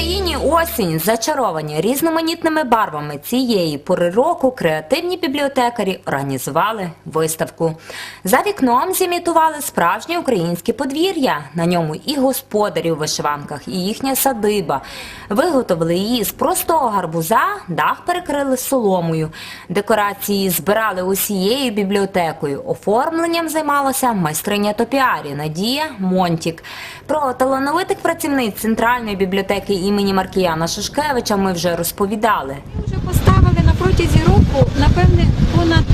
Україні осінь зачаровані різноманітними барвами цієї пори року. Креативні бібліотекарі організували виставку. За вікном зімітували справжнє українське подвір'я. На ньому і господарі у вишиванках, і їхня садиба. Виготовили її з простого гарбуза, дах перекрили соломою. Декорації збирали усією бібліотекою. Оформленням займалася майстриня топіарі Надія Монтік. Про талановитих працівниць центральної бібліотеки імені Маркіяна Шушкевича ми вже розповідали. Ми вже поставили на протязі року, напевне, понад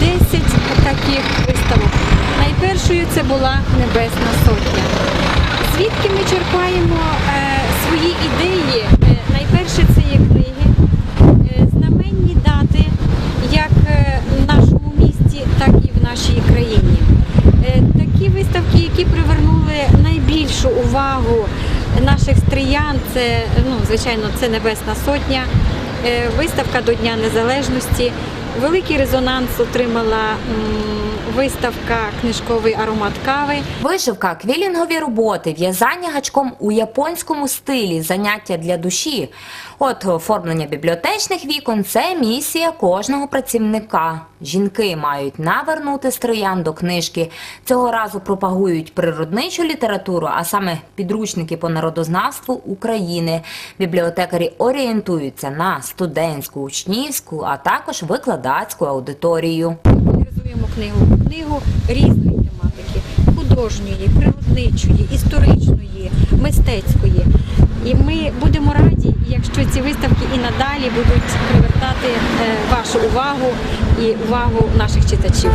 10 таких виставок. Найпершою це була Небесна Сотня. Звідки ми черпаємо е, свої ідеї? Е, найперше це є книги, е, знаменні дати як е, в нашому місті, так і в нашій країні. Такі виставки, які привернули найбільшу увагу наших стріян, це, ну, звичайно, це Небесна Сотня. Е, Виставка до Дня Незалежності. Великий резонанс отримала виставка Книжковий аромат кави. Вишивка, квілінгові роботи, в'язання гачком у японському стилі, заняття для душі. От оформлення бібліотечних вікон це місія кожного працівника. Жінки мають навернути строян до книжки. Цього разу пропагують природничу літературу, а саме підручники по народознавству України. Бібліотекарі орієнтуються на студентську, учнівську, а також викладацьку аудиторію. Книгу. Книгу різної тематики: художньої, природничої, історичної, мистецької. І ми будемо раді, якщо ці виставки і надалі будуть привертати е, вашу увагу і увагу наших читачів.